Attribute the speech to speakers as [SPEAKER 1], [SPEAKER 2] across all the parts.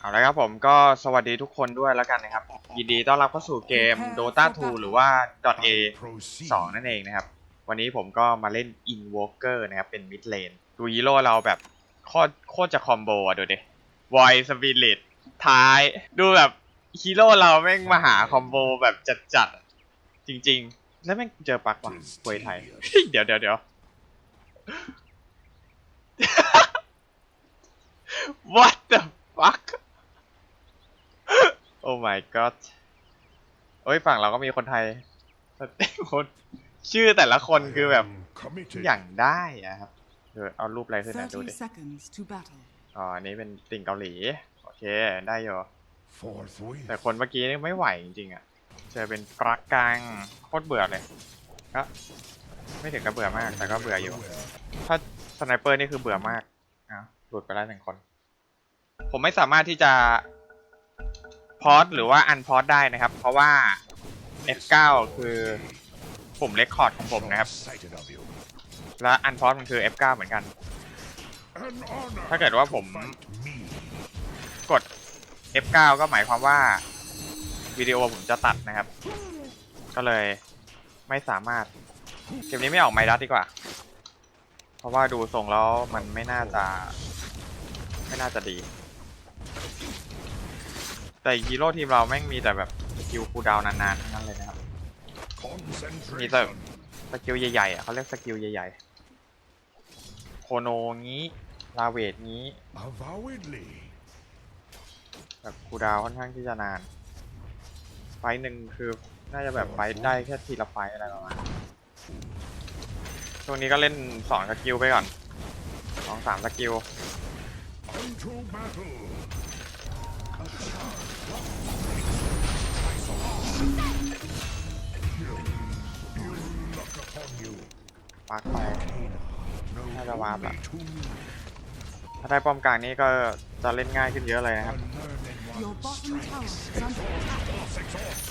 [SPEAKER 1] เอาละครับผมก็สวัสดีทุกคนด้วยแล้วกันนะครับ ยินดีต้อนรับเข้าสู่เกม Dota 2 หรือว่า .a 2 นั่นเองนะครับ วันนี้ผมก็มาเล่น Invoker นะครับ เป็น mid lane ดูฮีโร่เราแบบโคตรโคตรจะคอมโบอะดูดิ Void Spirit ท้ายดูแบบฮีโร่เราแม่งมาหาคอมโบแบบจัดๆ จริงๆ แล้วแม่งเจอปักว่ะควยไทย เดี๋ยวเดี๋ยวเดี๋ยว What the fuck Oh my god โอ้ยฝั่งเราก็มีคนไทยคนชื่อแต่ละคนคือแบบ อย่างได้อะครับเดี๋ยวเอารูปอะไรขึ้นนะดู
[SPEAKER 2] 30
[SPEAKER 1] ดิ
[SPEAKER 2] seconds to battle.
[SPEAKER 1] อ๋ออันนี้เป็นติ่งเกาหลี โอเค ได้อยู่แต่
[SPEAKER 3] แต่
[SPEAKER 1] คนเมื่อกี้นี่ไม่ไหวจริงๆอะ เจอเป็นปลักกังโคตรเบื่อเลยก็ไม่ถึงกับเบื่อมาก แต่ก็เบื่ออยู่ ถ้าสไนเปอร์นี่คือเบื่อมากอะหลุดไปแล้วหนึ่งคน ผมไม่สามารถที่จะ พอสหรือว่าอันพอสได้นะครับ เพราะว่า F9 คือปุ่มเลคคอร์ดของผมนะครับ และอันพอสมันคือ F9 เหมือนกัน ถ้าเกิดว่าผมกด F9 ก็หมายความว่าวิดีโอผมจะตัดนะครับ ก็เลยไม่สามารถเกมนี้ไม่ออกไมดัสดีกว่า เพราะว่าดูทรงแล้วมันไม่น่าจะ ไม่น่าจะดี แต่ฮีโร่ทีมเราแม่งมีแต่แบบสกิลคูลดาวน์นานๆทั้งนั้นเลยนะครับ มีแต่สกิลใหญ่ๆอะเขาเรียกสกิลใหญ่ๆ โคโนงี้ ลาเวทงี้แบบคูลดาวน์ค่อนข้างที่จะนาน ไฟท์หนึ่งคือน่าจะแบบไฟท์ได้แค่ทีละไฟท์อะไรประมาณนั้นช่วงนี้ก็เล่นสองสกิลไปก่อนสองสามสกิล ปักไปน่าจะวาร์ปละถ้าได้ป้อมกลางนี้ก็จะเล่นง่ายขึ้นเยอะเลยนะครับ
[SPEAKER 2] Your bottom tower is under attack.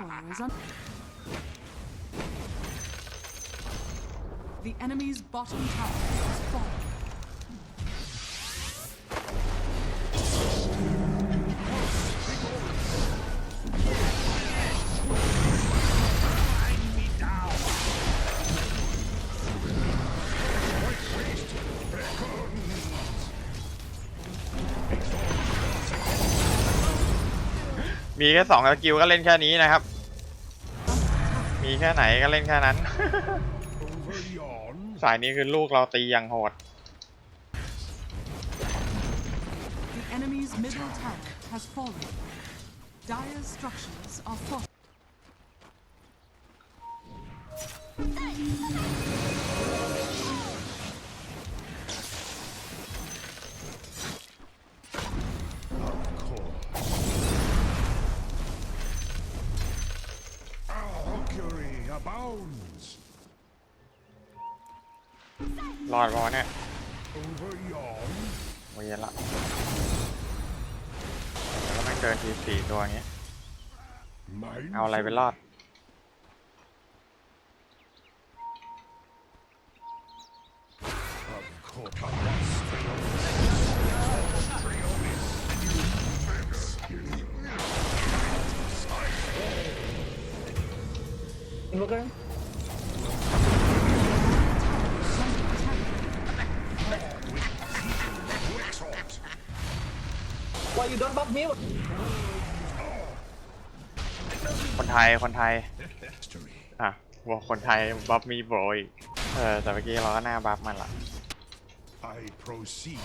[SPEAKER 2] Middle tower is under. The enemy's bottom tower has fallen.
[SPEAKER 1] มีแค่สองสกิลก็เล่นแค่นี้นะครับ มีแค่ไหนก็เล่นแค่นั้น
[SPEAKER 3] over yon.
[SPEAKER 1] สายนี้คือลูกเราตีอย่างโหด
[SPEAKER 2] The enemy's middle tower has fallen. Dire structures are falling.
[SPEAKER 1] รอดปะวะเนี่ย
[SPEAKER 3] Over yon.
[SPEAKER 1] โอ้ยเย็นละแล้วก็แม่งเดินทีสี่ตัวอย่างเงี้ย
[SPEAKER 3] Mine
[SPEAKER 1] เอาอะไรไปรอด
[SPEAKER 3] Of course.
[SPEAKER 4] Invoker? Why you don't buff me?
[SPEAKER 1] คนไทยคนไทย
[SPEAKER 3] History.
[SPEAKER 1] อะบอกคนไทยบัฟมีโบรอีกเออแต่เมื่อกี้เราก็หน้าบัฟมันละ
[SPEAKER 3] I proceed.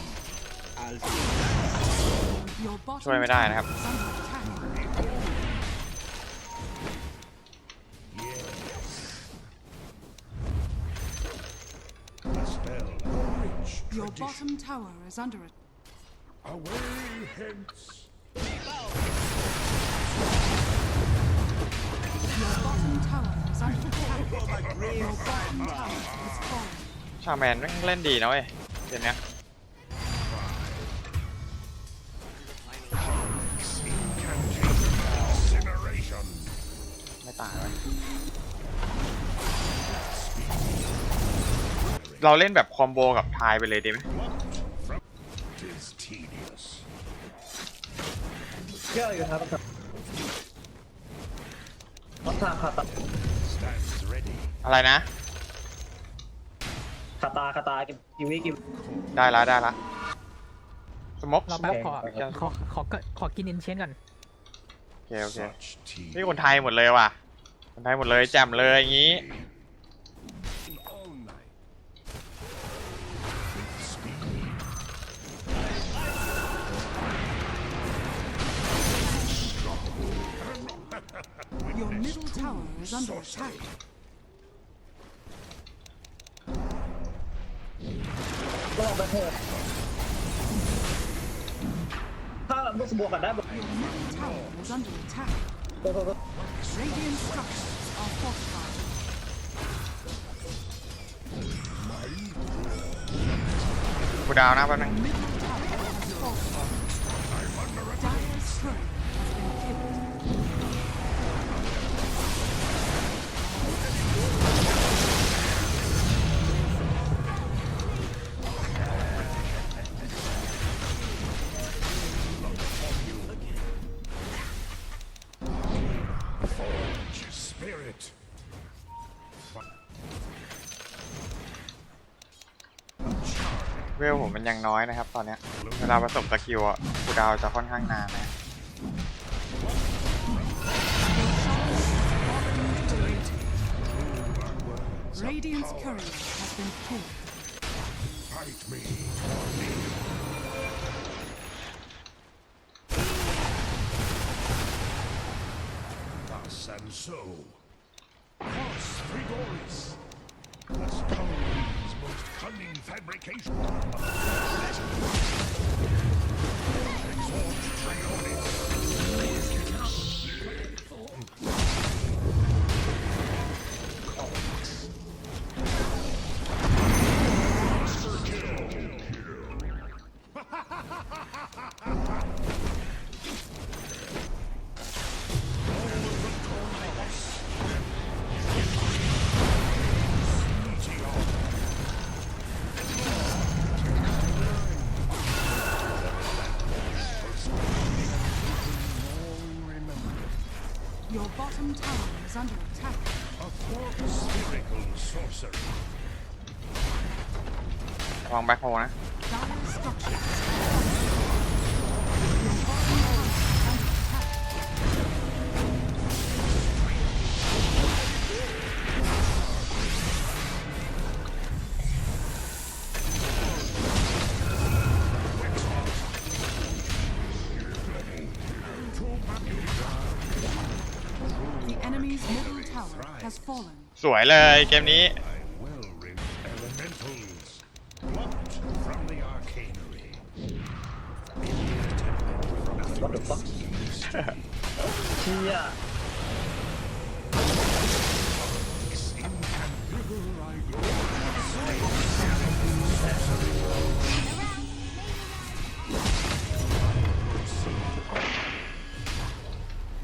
[SPEAKER 2] Your bottom
[SPEAKER 1] ช่วยไม่ได้นะครับ
[SPEAKER 2] tower is under attack.
[SPEAKER 3] Yes. A spell of rich
[SPEAKER 2] Your
[SPEAKER 3] tradition.
[SPEAKER 2] bottom tower is under it.
[SPEAKER 3] Away hence.
[SPEAKER 2] Your bottom tower is under attack. Your bottom tower is falling.
[SPEAKER 1] ชาแมนแม่งเล่นดีนะเว้ยเดี๋ยวนี้
[SPEAKER 3] Incineration.
[SPEAKER 1] ไม่ตายเว้ยเราเล่นแบบคอมโบกับทายไปเลยดีไหม
[SPEAKER 4] เชื่ออยู่ครับน้องทางคาตา
[SPEAKER 3] Stands ready.
[SPEAKER 1] อะไรนะ
[SPEAKER 4] คาตาคาตากิกิวิกิว
[SPEAKER 1] ได้ละได้ละสมก
[SPEAKER 5] เราแป๊บขอ
[SPEAKER 4] โอเค
[SPEAKER 5] ขอขอขอขอกินอินเชนก่อน
[SPEAKER 1] โอเคโอเค
[SPEAKER 3] Such tedious.
[SPEAKER 1] นี่คนไทยหมดเลยว่ะ คนไทยหมดเลยแจ่มเลยอย่างนี้
[SPEAKER 2] Your middle tower is under attack.
[SPEAKER 4] ลองไปเถอะถ้าเราบวกกันได้แบบ
[SPEAKER 2] Your middle tower is under attack.
[SPEAKER 4] โทษโทษโทษ
[SPEAKER 2] Radiant structures are fortified.
[SPEAKER 1] กูดาวนะแป๊บนึง
[SPEAKER 2] Middle
[SPEAKER 1] เวลผมมันยังน้อยนะครับ ตอนเนี้ยเวลาผสมสกิลอะกูดาวจะค่อนข้างนานนะ
[SPEAKER 2] Radiant's courier
[SPEAKER 3] vacation.
[SPEAKER 2] Your bottom tower is under attack.
[SPEAKER 3] A form spherical sorcery.
[SPEAKER 1] ลองแบ็คโฮนะ
[SPEAKER 2] Dire structures are fortified.
[SPEAKER 1] สวยเลยเกมนี้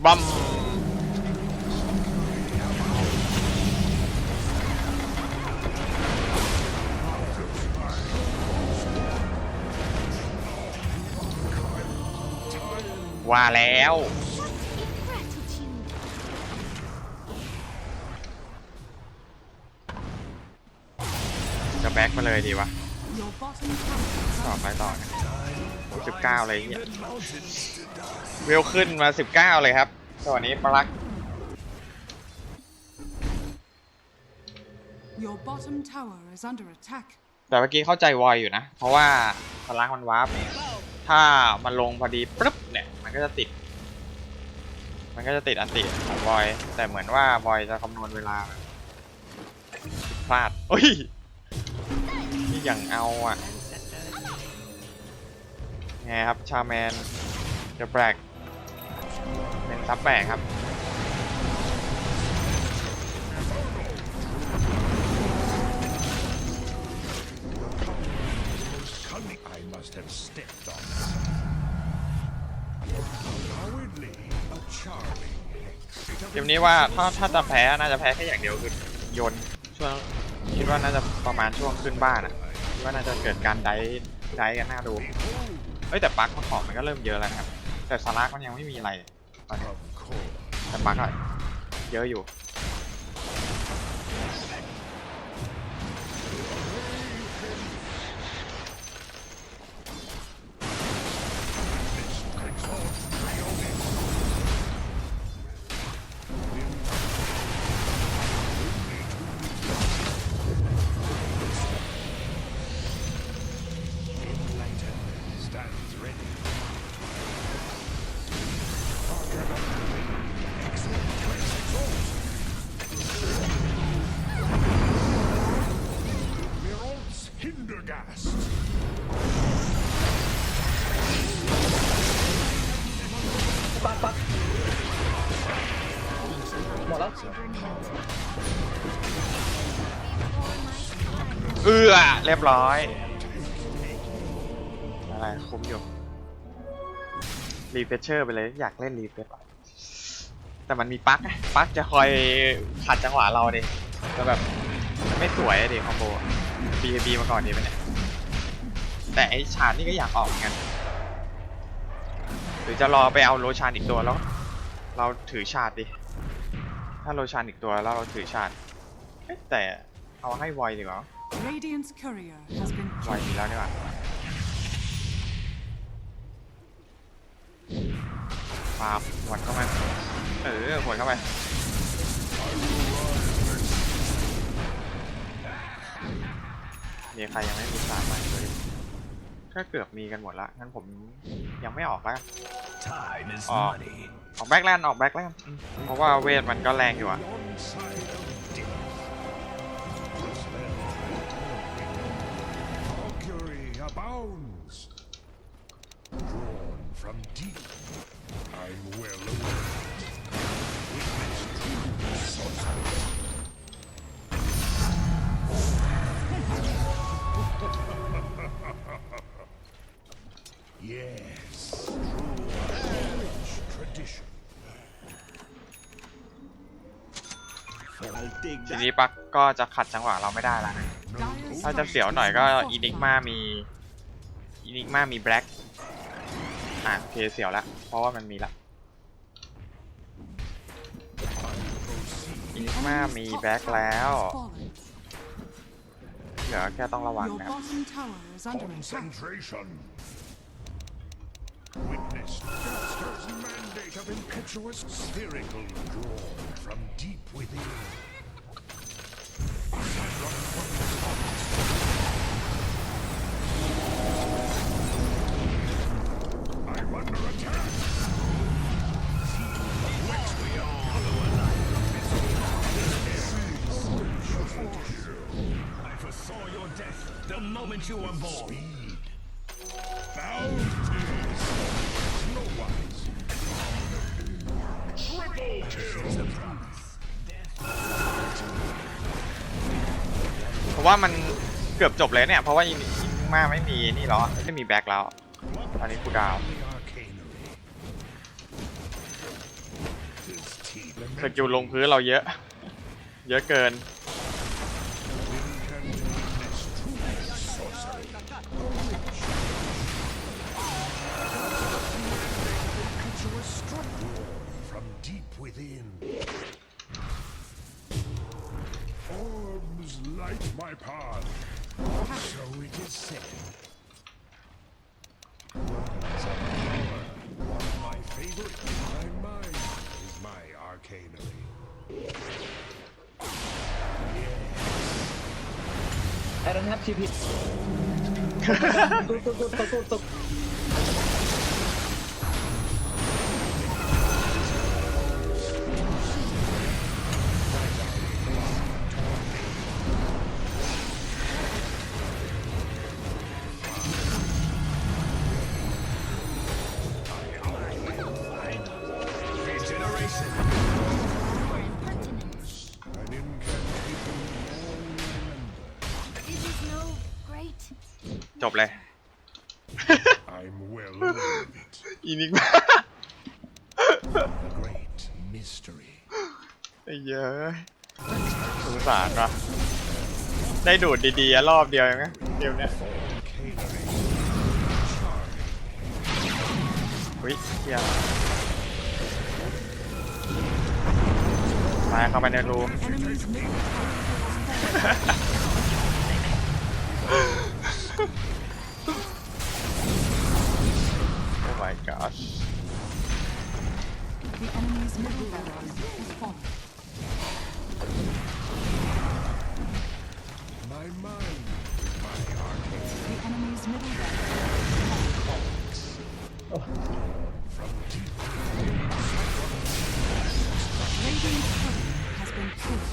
[SPEAKER 1] บัม ว่าแล้ว จะแบ็คมาเลยดีวะ
[SPEAKER 2] Your bottom tower is
[SPEAKER 1] ต่อ
[SPEAKER 2] under
[SPEAKER 1] ไปต่อนะสิบเก้าเลยเฮียเวลขึ้นมาสิบเก้าเลยครับสวัสดีปลัก
[SPEAKER 2] Your bottom tower is under attack.
[SPEAKER 1] แต่เมื่อกี้เข้าใจวอยอยู่นะ เพราะว่าพลังมันวาร์ปถ้ามันลงพอดีปึ๊บเนี่ย มันก็จะติด มันก็จะติดอันติของวอย แต่เหมือนว่าวอยจะคำนวณเวลาพลาดโอ้ยนี่อย่างเอาอะ
[SPEAKER 3] ไงครับชาแมนเดอะแบล็กเป็นซับแบกครับ เกมนี้ว่าถ้าถ้าจะแพ้น่าจะแพ้แค่อย่างเดียวคือโยนช่วงคิดว่าน่าจะประมาณช่วงขึ้นบ้านอะคิดว่าน่าจะเกิดการไดไดกันหน้าดูเอ้ยแต่ปักมันของมันก็เริ่มเยอะแล้วนะครับแต่สลักมันยังไม่มีอะไรตอนนี้แต่ปลั๊กอะเยอะอยู่ เอื้อเรียบร้อย อะไรคุ้มอยู่ รีเฟชเชอร์ไปเลย อยากเล่นรีเฟชแต่มันมีปั๊กปั๊กจะคอยขัดจังหวะเราดิจะแบบไม่สวยอะดิคอมโบบีบีมาก่อนดีไหมเนี่ย แต่ไอชาร์นี่ก็อยากออกเหมือนกันหรือจะรอไปเอาโลชานอีกตัวแล้ว เราถือชาดดิ ถ้าโลชานอีกตัวแล้วเราถือชาดแต่เอาให้ไวดีกว่า
[SPEAKER 2] Radiant's courier has been
[SPEAKER 3] ไว
[SPEAKER 2] killed.
[SPEAKER 3] ดีแล้วนี่หว่าปาบหวดเข้ามา เออหวดเข้าไป มีใครยังไม่มีสามใหม่เลยก็เกือบมีกันหมดละ งั้นผมยังไม่ออกแล้วกัน
[SPEAKER 6] Time is
[SPEAKER 3] Oh.
[SPEAKER 6] money.
[SPEAKER 3] ออกแบ็กแลนด์ออกแบ็กแลนด์อืมเพราะว่าเวทมันก็แรงอยู่อะ
[SPEAKER 6] Drawn from deep. I'm well aware. Witness true sorcery. yes, true rich tradition.
[SPEAKER 3] ทีนี้ปักก็จะขัดจังหวะเราไม่ได้แล้วนะ
[SPEAKER 2] Dire's
[SPEAKER 3] ถ้าจะเสียวหน่อยก็อีนิกมามีอีนิกมามีแบล็ก อะโอเคเสียวแล้วเพราะว่ามันมีละอีนิกมามีแบล็กแล้ว
[SPEAKER 2] fallen.
[SPEAKER 3] เหลือแค่ต้องระวัง
[SPEAKER 2] Your
[SPEAKER 3] นะครับ
[SPEAKER 7] the moment you were born.
[SPEAKER 6] Bounties. No wise. Triple kill.
[SPEAKER 3] เพราะว่ามันเกือบจบเลยเนี่ย เพราะว่าอิมาไม่มีนี่แล้วอไม่มีแบ็กแล้ว ตอนนี้กูดาว สกิลลงพื้นเราเยอะ เยอะเกิน
[SPEAKER 4] ไอ้รันทับชีพิตตุ๊กตุ๊กตุ๊กตุ๊กตุ๊ก
[SPEAKER 1] บเลย
[SPEAKER 3] I'm well aware of it.
[SPEAKER 1] อีนิกมา
[SPEAKER 3] A great mystery.
[SPEAKER 1] ไอ้เหี้ยอะสงสารว่ะ ได้ดูดดีๆอะรอบเดียวเองนะเกมเนี้ย
[SPEAKER 3] Volcanory.
[SPEAKER 1] อุ้ยเฮียมาเข้าไปในรู
[SPEAKER 2] Enemy's middle
[SPEAKER 1] gosh
[SPEAKER 2] The enemy's middle barracks has fallen.
[SPEAKER 3] My mind, my arcane.
[SPEAKER 2] The enemy's middle barracks
[SPEAKER 3] From deep
[SPEAKER 2] Radiant turret has been killed.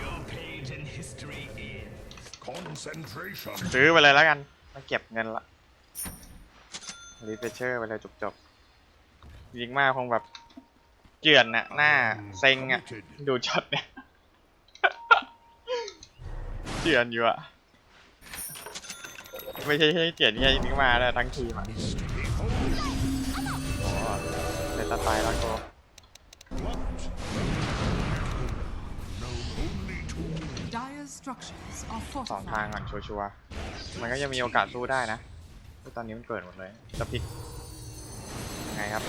[SPEAKER 6] Your page in history ends.
[SPEAKER 3] concentration.
[SPEAKER 1] ซื้อไปเลยแล้วกันมาเก็บเงินละ รีเฟชเชอร์ไปเลยจบๆยิงมากคงแบบเจือนน่ะหน้าเซ็งอะ ดูช็อตเนี่ยเจือนอยู่อะไม่ใช่แค่เจือนแค่ยิงมาแล้วทั้งทีมอะ
[SPEAKER 3] Mystery.
[SPEAKER 1] โอ้เป็นสไตล์แล้วก็
[SPEAKER 3] What? Known only to
[SPEAKER 2] Dire's structures are
[SPEAKER 1] สองทาง
[SPEAKER 2] fortified.
[SPEAKER 1] ก่อนชัวร์ๆมันก็ยังมีโอกาสสู้ได้นะแต่ตอนนี้มันเกิดหมดเลยจะพลิกไงครับ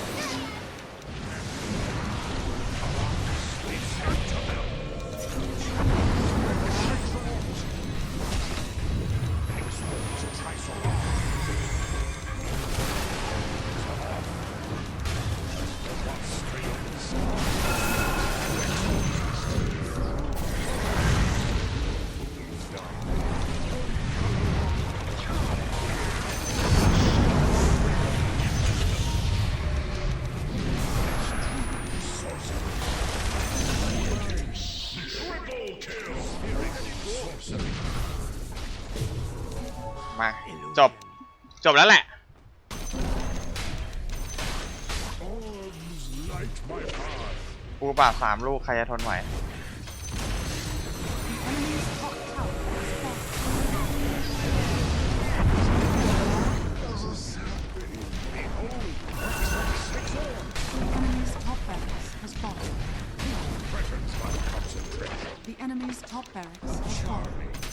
[SPEAKER 1] จบ จบแล้วแหละ
[SPEAKER 3] orbs light my path.
[SPEAKER 1] ปูปาสามลูก ใครจะทนไหว
[SPEAKER 2] The enemy's top tower has fallen. The enemy's top barracks has fallen.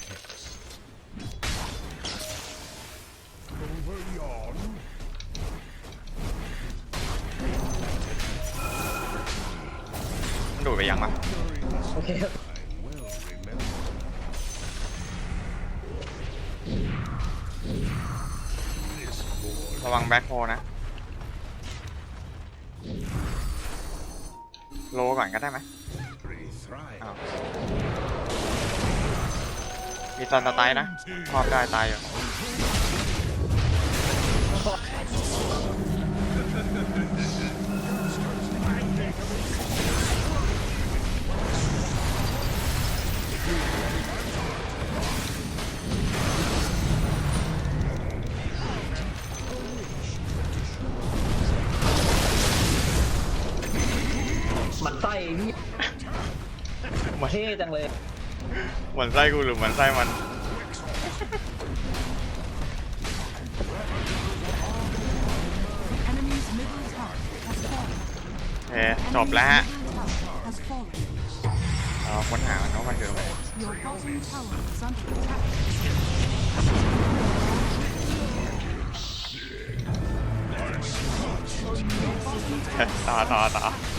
[SPEAKER 1] ยังวะ
[SPEAKER 4] โอเคครับ
[SPEAKER 3] I'm well remembered. This boy
[SPEAKER 1] ระวังแบ็คโฮนะ โลก่อนก็ได้ไหม
[SPEAKER 3] thrive.
[SPEAKER 1] อ้าวมีตอนตะไตนะครอบได้ตายอยู่
[SPEAKER 4] ท่จังเลย
[SPEAKER 1] หมันไส้กูหรือหมันไส้มันโอเคจบแล้วฮะเรอค้นหามันว่มันเจออะไรตาตาตา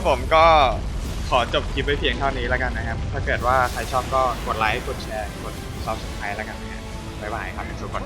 [SPEAKER 1] ครับผมก็ขอจบคลิปไว้เพียงเท่านี้แล้วกันนะครับ ถ้าเกิดว่าใครชอบก็กดไลค์ กดแชร์ กดซับสไครต์แล้วกันนะฮะบ๊ายบายครับทุกคน